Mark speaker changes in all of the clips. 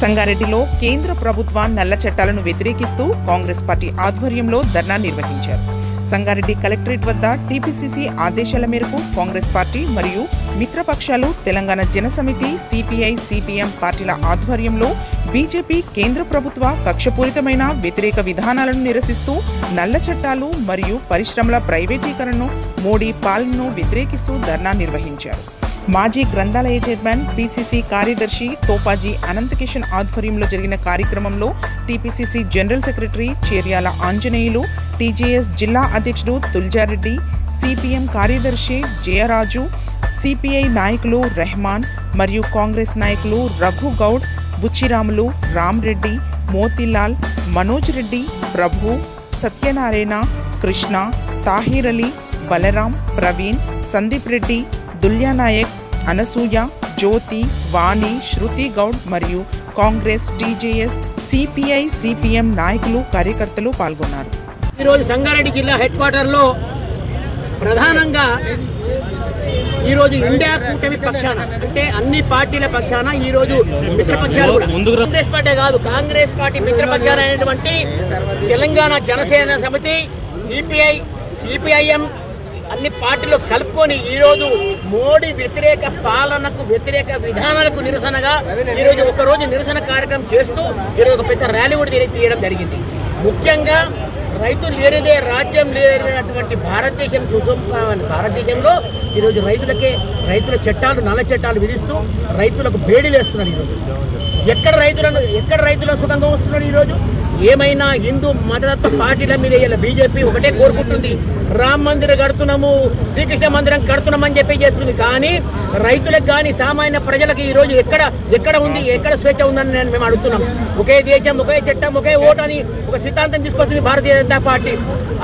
Speaker 1: సంగారెడ్డిలో కేంద్ర ప్రభుత్వ నల్ల చట్టాలను వ్యతిరేకిస్తూ కాంగ్రెస్ పార్టీ ఆధ్వర్యంలో ధర్నా నిర్వహించారు. సంగారెడ్డి కలెక్టరేట్ వద్ద టీపీసీసీ ఆదేశాల మేరకు కాంగ్రెస్ పార్టీ మరియు మిత్రపక్షాలు తెలంగాణ జనసమితి సిపిఐ సిపిఎం పార్టీల ఆధ్వర్యంలో బీజేపీ కేంద్ర ప్రభుత్వ కక్షపూరితమైన వ్యతిరేక విధానాలను నిరసిస్తూ నల్ల చట్టాలు మరియు పరిశ్రమల ప్రైవేటీకరణను మోడీ పాలనను వ్యతిరేకిస్తూ ధర్నా నిర్వహించారు. మాజీ గ్రంథాలయ చైర్మన్ పిసిసి కార్యదర్శి తోపాజీ అనంతకిషన్ ఆధ్వర్యంలో జరిగిన కార్యక్రమంలో TPCC general secretary Cheryal Anjaneyulu TJS జిల్లా అధ్యక్షుడు తుల్జారెడ్డి సిపిఎం కార్యదర్శి జయరాజు సిపిఐ నాయకులు రెహమాన్ మరియు కాంగ్రెస్ నాయకులు రఘు గౌడ్ బుచ్చిరాములు రామ్రెడ్డి మోతీలాల్ మనోజ్ రెడ్డి ప్రభు సత్యనారాయణ కృష్ణ తాహిర్ అలీ బలరాం ప్రవీణ్ సందీప్ రెడ్డి దుల్యానాయక్ అనసూయ జ్యోతి వాణి శృతి గౌడ్ మరియు కాంగ్రెస్ టీజేఎస్ సిపిఐ సిపిఎం నాయకులు కార్యకర్తలు పాల్గొన్నారు.
Speaker 2: ఈరోజు సంగారెడ్డి జిల్లా హెడ్ క్వార్టర్లో ప్రధానంగా ఈరోజు ఇండియా కూటమి పక్షాన అంటే అన్ని పార్టీల పక్షాన ఈరోజు మిత్రపక్షాలు కూడా. కాంగ్రెస్ పార్టీ కాదు కాంగ్రెస్ పార్టీ మిత్రపక్షాలు అయినటువంటి తెలంగాణ జనసేన సమితి సిపిఐ సిపిఐఎం అన్ని పార్టీలు కలుపుకొని ఈరోజు మోడీ వ్యతిరేక పాలనకు వ్యతిరేక విధానాలకు నిరసనగా ఈరోజు ఒకరోజు నిరసన కార్యక్రమం చేస్తూ ఈరోజు ఒక పెద్ద ర్యాలీ కూడా తీయడం జరిగింది. ముఖ్యంగా రైతులు లేనిదే రాజ్యం లేనటువంటి భారతదేశం సుసంపన్న భారతదేశంలో ఈరోజు రైతులకే రైతుల చట్టాలు నల్ల చట్టాలు విధిస్తూ రైతులకు బేడీలు వేస్తున్నారు ఈరోజు. ఎక్కడ రైతులను ఎక్కడ రైతులను సుఖంగా వస్తున్నారు ఈరోజు? ఏమైనా హిందూ మతతత్వ పార్టీల మీద ఇలా బీజేపీ ఒకటే కోరుకుంటుంది. రామ్ మందిరం కడుతున్నాము శ్రీకృష్ణ మందిరం కడుతున్నామని చెప్పి చేస్తుంది కానీ రైతులకు కానీ సామాన్య ప్రజలకు ఈ రోజు ఎక్కడ ఎక్కడ ఉంది ఎక్కడ స్వేచ్ఛ ఉందని నేను మేము అడుగుతున్నాం. ఒకే దేశం ఒకే చట్టం ఒకే ఓటు అని ఒక సిద్ధాంతం తీసుకొస్తుంది భారతీయ జనతా పార్టీ.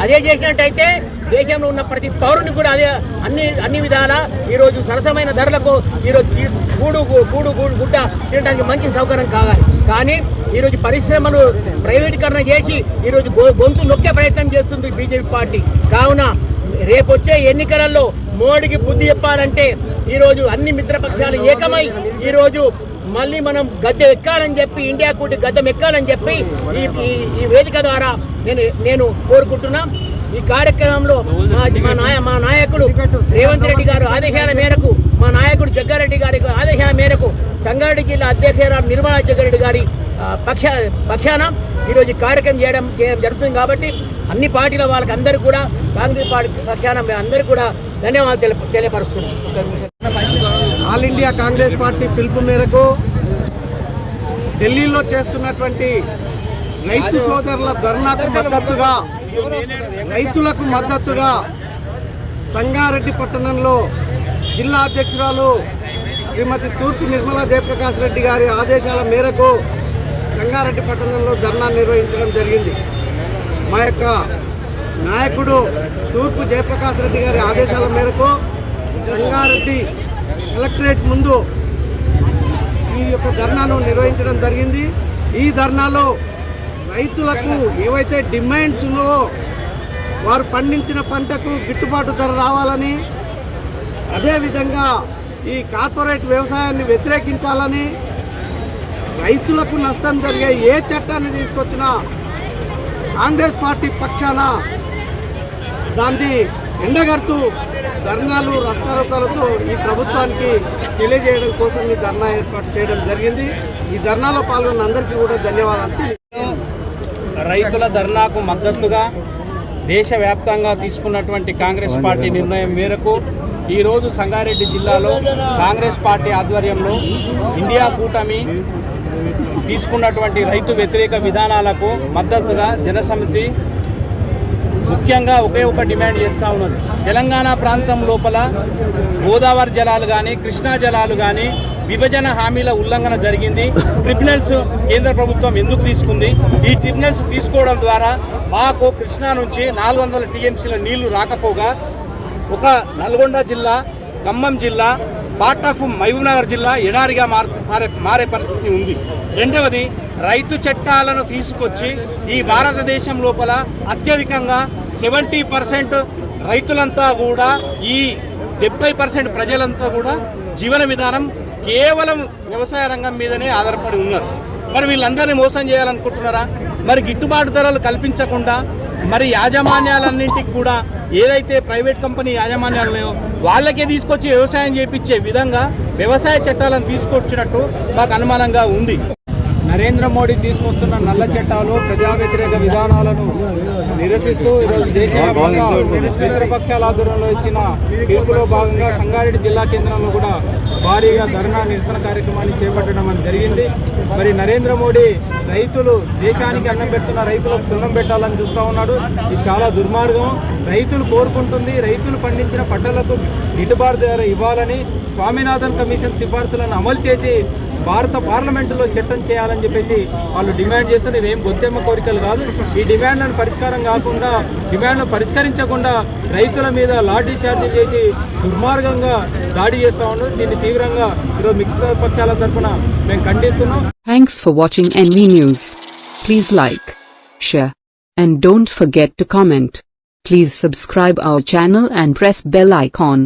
Speaker 2: అదే చేసినట్టయితే దేశంలో ఉన్న ప్రతి పౌరుని కూడా అదే అన్ని అన్ని విధాల ఈరోజు సరసమైన ధరలకు ఈరోజు కూడు కూడు గుడ్డ తినడానికి మంచి సౌకర్యం కావాలి. కానీ ఈరోజు పరిశ్రమలు ప్రైవేటీకరణ చేసి ఈరోజు గొ- గొంతు నొక్కే ప్రయత్నం చేస్తుంది బీజేపీ పార్టీ. కావున రేపు వచ్చే ఎన్నికలలో మోడీకి బుద్ధి చెప్పాలంటే ఈరోజు అన్ని మిత్రపక్షాలు ఏకమై ఈరోజు మళ్ళీ మనం గద్దె ఎక్కాలని చెప్పి ఇండియా కూటి గద్దెం ఎక్కాలని చెప్పి ఈ ఈ- ఈ వేదిక ద్వారా నేను నేను కోరుకుంటున్నాను ఈ కార్యక్రమంలో మా మా నాయ మా నాయకుడు రేవంత్ రెడ్డి గారు ఆదేశాల మేరకు మా నాయకుడు జగ్గారెడ్డి గారి ఆదేశాల మేరకు సంగారెడ్డి జిల్లా అధ్యక్షురాలు నిర్మలా జగ్గారెడ్డి గారి పక్ష పక్షాన ఈరోజు కార్యక్రమం చేయడం చేయడం జరుగుతుంది కాబట్టి అన్ని పార్టీల వాళ్ళకి అందరికీ కూడా కాంగ్రెస్ పార్టీ పక్షాన మేము అందరికీ కూడా ధన్యవాదాలు తెలి తెలియపరుస్తున్నాం.
Speaker 3: ఆల్ ఇండియా కాంగ్రెస్ పార్టీ పిలుపు మేరకు ఢిల్లీలో చేస్తున్నటువంటి రైతు సోదరుల ధర్నాకు మద్దతుగా రైతులకు మద్దతుగా సంగారెడ్డి పట్టణంలో జిల్లా అధ్యక్షురాలు శ్రీమతి తూర్పు నిర్మలా జయప్రకాష్ రెడ్డి గారి ఆదేశాల మేరకు సంగారెడ్డి పట్టణంలో ధర్నా నిర్వహించడం జరిగింది. మా యొక్క నాయకుడు తూర్పు జయప్రకాష్ రెడ్డి గారి ఆదేశాల మేరకు సంగారెడ్డి కలెక్టరేట్ ముందు ఈ యొక్క ధర్నాను నిర్వహించడం జరిగింది. ఈ ధర్నాలో రైతులకు ఏవైతే డిమాండ్స్ ఉన్నావో వారు పండించిన పంటకు గిట్టుబాటు ధర రావాలని అదేవిధంగా ఈ కార్పొరేట్ వ్యవసాయాన్ని వ్యతిరేకించాలని రైతులకు నష్టం జరిగే ఏ చట్టాన్ని తీసుకొచ్చినా కాంగ్రెస్ పార్టీ పక్షాన దాన్ని ఎండగడుతూ ధర్నాలు రక్తారోపాలతో ఈ ప్రభుత్వానికి తెలియజేయడం కోసం ఈ ధర్నా ఏర్పాటు చేయడం జరిగింది. ఈ ధర్నాలో పాల్గొన్న అందరికీ కూడా ధన్యవాదాలు.
Speaker 4: రైతుల ధర్నాకు మద్దతుగా దేశవ్యాప్తంగా తీసుకున్నటువంటి కాంగ్రెస్ పార్టీ నిర్ణయం మేరకు ఈరోజు సంగారెడ్డి జిల్లాలో కాంగ్రెస్ పార్టీ ఆధ్వర్యంలో ఇండియా కూటమి తీసుకున్నటువంటి రైతు వ్యతిరేక విధానాలకు మద్దతుగా జనసమితి ముఖ్యంగా ఒకే ఒక డిమాండ్ చేస్తూ ఉన్నది. తెలంగాణ ప్రాంతం లోపల గోదావరి జలాలు కానీ కృష్ణా జలాలు కానీ విభజన హామీల ఉల్లంఘన జరిగింది. ట్రిబ్యునల్స్ కేంద్ర ప్రభుత్వం ఎందుకు తీసుకుంది? ఈ ట్రిబ్యునల్స్ తీసుకోవడం ద్వారా మాకు కృష్ణా నుంచి నాలుగు వందల టీఎంసీల నీళ్ళు రాకపోగా ఒక నల్గొండ జిల్లా ఖమ్మం జిల్లా పార్ట్ ఆఫ్ మహబూబ్నగర్ జిల్లా ఎడారిగా మారు మారే మారే పరిస్థితి ఉంది. రెండవది రైతు చట్టాలను తీసుకొచ్చి ఈ భారతదేశం లోపల అత్యధికంగా సెవెంటీ పర్సెంట్ రైతులంతా కూడా ఈ డెబ్బై పర్సెంట్ ప్రజలంతా కూడా జీవన విధానం కేవలం వ్యవసాయ రంగం మీదనే ఆధారపడి ఉన్నారు.
Speaker 5: మరి వీళ్ళందరినీ మోసం చేయాలనుకుంటున్నారా? మరి గిట్టుబాటు ధరలు కల్పించకుండా మరి యాజమాన్యాలన్నింటికి కూడా ఏదైతే ప్రైవేట్ కంపెనీ యాజమాన్యాలు ఉన్నాయో వాళ్ళకే తీసుకొచ్చి వ్యవసాయం చేపించే విధంగా వ్యవసాయ చట్టాలను తీసుకొచ్చినట్టు మాకు అనుమానంగా ఉంది.
Speaker 4: నరేంద్ర మోడీ తీసుకొస్తున్న నల్ల చట్టాలు ప్రజా వ్యతిరేక విధానాలను నిరసిస్తూ ఈరోజు దేశవ్యాప్తంగా మిత్రపక్షాల ఆధ్వర్యంలో ఇచ్చిన పిలుపులో భాగంగా సంగారెడ్డి జిల్లా కేంద్రంలో కూడా భారీగా ధర్నా నిరసన కార్యక్రమాన్ని చేపట్టడం అని జరిగింది. మరి నరేంద్ర మోడీ రైతులు దేశానికి అన్నం పెడుతున్న రైతులకు సున్నం పెట్టాలని చూస్తూ ఉన్నాడు. ఇది చాలా దుర్మార్గం. రైతులు కోరుకుంటుంది. రైతులు పండించిన పంటలకు గిట్టుబాటు ధర ఇవ్వాలని స్వామినాథన్ కమిషన్ సిఫార్సులను అమలు చేసి భారత పార్లమెంటులో చట్టం చేయాలని చెప్పేసి వాళ్ళు డిమాండ్ చేస్తే ఇవేం గొంతెమ్మ కోరికలు కాదు. ఈ డిమాండ్లను పరిష్కారం కాకుండా డిమాండ్లను పరిష్కరించకుండా రైతుల మీద లాఠీ చార్జీ చేసి దుర్మార్గంగా దాడి చేస్తూ ఉండదు దీన్ని తీవ్రంగా ఈరోజు మిక్స్ పక్షాల తరఫున మేము ఖండిస్తున్నాం.
Speaker 6: Thanks for watching NV news please like share and don't forget to comment Please subscribe our channel and press bell icon.